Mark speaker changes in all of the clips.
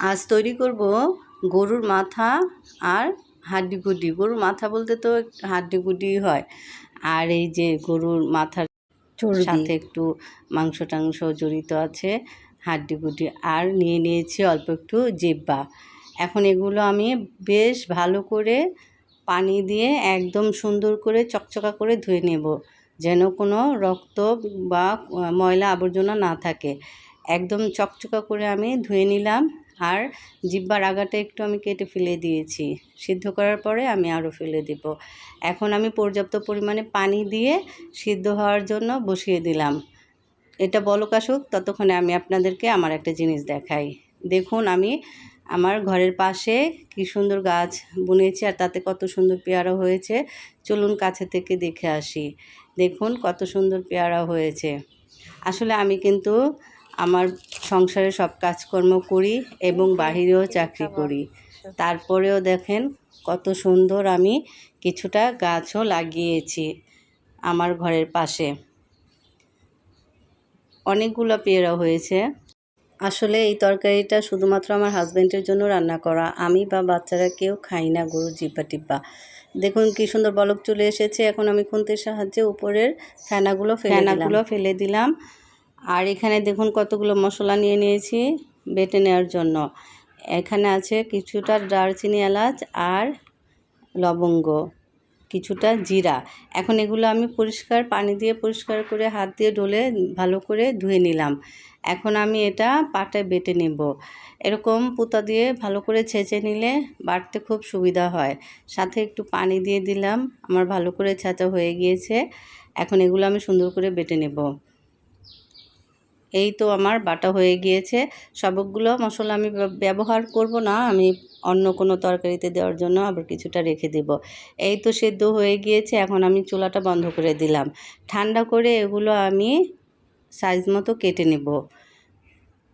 Speaker 1: আজ তৈরি করব গরুর মাথা আর হাড্ডি গুড্ডি গরুর মাথা বলতে তো হাড্ডি গুড্ডি হয়। আর এই যে গরুর মাথার। সাথে একটু মাংস টাংস জড়িত আছে হাড্ডি গুড্ডি আর নিয়ে নিয়েছি অল্প একটু জিব্বা এখন এগুলো আমি বেশ ভালো করে পানি দিয়ে একদম সুন্দর করে চকচকা করে ধুয়ে নেব যেন কোনো রক্ত বা ময়লা আবর্জনা না থাকে। একদম চকচকা করে আমি ধুয়ে নিলাম। আর জিব্বার আগাটা একটু আমি কেটে ফেলে দিয়েছি। সিদ্ধ করার পরে আমি আরও ফেলে দিব। এখন আমি পর্যাপ্ত পরিমাণে পানি দিয়ে সিদ্ধ হওয়ার জন্য বসিয়ে দিলাম। এটা বলক আসুক, ততক্ষণে আমি আপনাদেরকে আমার একটা জিনিস দেখাই। দেখুন, আমি আমার ঘরের পাশে কি সুন্দর গাছ বুনেছি আর তাতে কত সুন্দর পেয়ারা হয়েছে। চলুন কাছে থেকে দেখে আসি। দেখুন, কত সুন্দর পেয়ারা হয়েছে। আসলে আমি কিন্তু আমার সংসারে সব কাজকর্ম করি এবং বাহিরেও চাকরি করি। তারপরেও দেখেন কত সুন্দর আমি কিছুটা গাছও লাগিয়েছি আমার ঘরের পাশে। অনেকগুলো পেয়ারা হয়েছে। আসলে এই তরকারিটা শুধুমাত্র আমার হাজব্যান্ডের জন্য রান্না করা। আমি বা বাচ্চারা কেউ খাই না গরু জিব্বা টিব্বা। দেখুন কি সুন্দর বলক চলে এসেছে। এখন আমি খুন্তির সাহায্যে উপরের ফেনাগুলো ফেনাগুলো ফেলে দিলাম। আর এখানে দেখুন কতগুলো মশলা নিয়ে নিয়েছি বেটে নেওয়ার জন্য। এখানে আছে কিছুটা দারচিনি এলাচ আর লবঙ্গ, কিছুটা জিরা। এখন এগুলো আমি পরিষ্কার পানি দিয়ে পরিষ্কার করে হাত দিয়ে ডলে ভালো করে ধুয়ে নিলাম। এখন আমি এটা পাটায় বেটে নেব। এরকম পুতা দিয়ে ভালো করে ছেঁচে নিলে বাটতে খুব সুবিধা হয়। সাথে একটু পানি দিয়ে দিলাম, আমার ভালো করে ছেঁচা হয়ে গিয়েছে। এখন এগুলো আমি সুন্দর করে বেটে নেব। এই তো আমার বাটা হয়ে গিয়েছে। সবগুলো মশলা আমি ব্যবহার করব না, আমি অন্য কোনো তরকারিতে দেওয়ার জন্য আবার কিছুটা রেখে দেব। এই তো সেদ্ধ হয়ে গিয়েছে, এখন আমি চুলাটা বন্ধ করে দিলাম। ঠান্ডা করে এগুলো আমি সাইজ মতো কেটে নেব।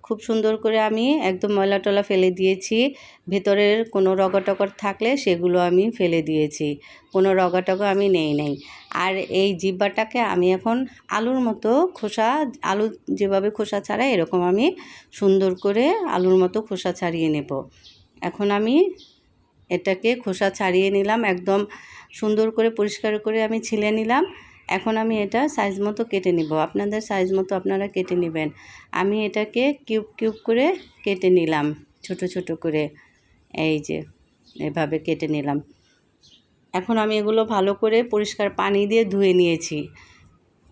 Speaker 1: খুব সুন্দর করে আমি একদম ময়লা টলা ফেলে দিয়েছি। ভেতরের কোনো রগা টগর থাকলে সেগুলো আমি ফেলে দিয়েছি। কোনো রগা টগা আমি নেই নেই। আর এই জিব্বাটাকে আমি এখন আলুর মতো খোসা, আলু যেভাবে খোসা ছাড়াই এরকম আমি সুন্দর করে আলুর মতো খোসা ছাড়িয়ে নেব। এখন আমি এটাকে খোসা ছাড়িয়ে নিলাম, একদম সুন্দর করে পরিষ্কার করে আমি ছিলে নিলাম। এখন আমি এটা সাইজ মতো কেটে নিব। আপনাদের সাইজ মতো আপনারা কেটে নেবেন। আমি এটাকে কিউব কিউব করে কেটে নিলাম, ছোট ছোট করে। এই যে, এভাবে কেটে নিলাম। এখন আমি এগুলো ভালো করে পরিষ্কার পানি দিয়ে ধুয়ে নিয়েছি।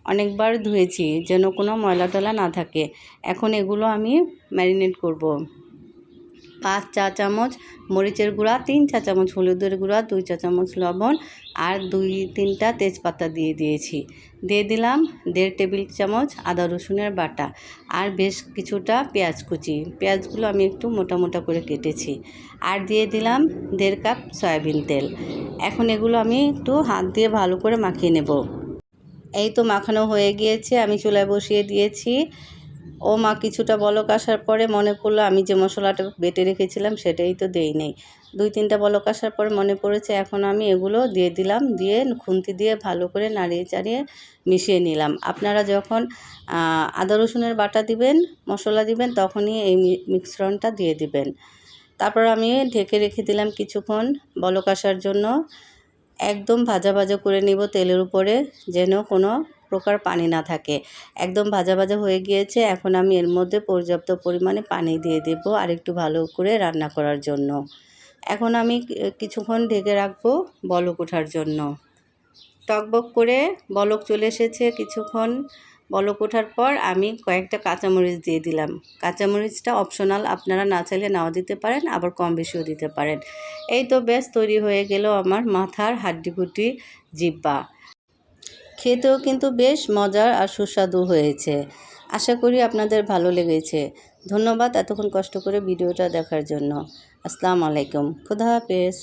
Speaker 1: অনেকবার ধুয়েছি, যেন কোনো ময়লা টলা না থাকে। এখন এগুলো আমি ম্যারিনেট করব। পাঁচ চা চামচ মরিচের গুঁড়া, তিন চা চামচ হলুদের গুঁড়া, দুই চা চামচ লবণ আর দুই, তিনটা তেজপাতা দিয়ে দিয়েছি। দিয়ে দিলাম দেড় টেবিল চামচ আদা রসুনের বাটা আর বেশ কিছুটা পেঁয়াজ কুচি। পেঁয়াজগুলো আমি একটু মোটা মোটা করে কেটেছি। আর দিয়ে দিলাম দেড় কাপ সয়াবিন তেল। এখন এগুলো আমি একটু হাত দিয়ে ভালো করে মাখিয়ে নেব। এই তো মাখানো হয়ে গিয়েছে, আমি চুলায় বসিয়ে দিয়েছি। ও মা কিছুটা বলক আসার পরে মনে পড়ল, আমি যে মশলাটা বেটে রেখেছিলাম সেটাই তো দেই নেই। দুই তিনটা বলক আসার পরে মনে পড়েছে, এখন আমি এগুলো দিয়ে দিলাম, দিয়ে খুন্তি দিয়ে ভালো করে নাড়িয়ে চাড়িয়ে মিশিয়ে নিলাম। আপনারা যখন আদা রসুনের বাটা দিবেন, মশলা দিবেন, তখনই এই মিশ্রণটা দিয়ে দিবেন। তারপর আমি ঢেকে রেখে দিলাম কিছুক্ষণ বলক আসার জন্য। একদম ভাজা ভাজা করে নিব তেলের উপরে, যেন কোনো প্রকার পানি না থাকে। একদম ভাজা ভাজা হয়ে গিয়েছে। এখন আমি এর মধ্যে পর্যাপ্ত পরিমাণে পানি দিয়ে দেব আর একটু ভালো করে রান্না করার জন্য। এখন আমি কিছুক্ষণ ঢেকে রাখব বলক ওঠার জন্য। টকবক করে বলক চলে এসেছে কিছুক্ষণ। বলক ওঠার পর আমি কয়েকটা কাঁচামরিচ দিয়ে দিলাম। কাঁচামরিচটা অপশনাল আপনারা না চাইলে নাও দিতে পারেন, আবার কম বেশিও দিতে পারেন। এই তো বেশ তৈরি হয়ে গেল আমার মাথার হাড্ডিগুটি জিব্বা। খেতেও কিন্তু বেশ মজার আর সুস্বাদু হয়েছে। আশা করি আপনাদের ভালো লেগেছে। ধন্যবাদ এতক্ষণ কষ্ট করে ভিডিওটা দেখার জন্য। আসসালামু আলাইকুম। খুদা হাফেজ।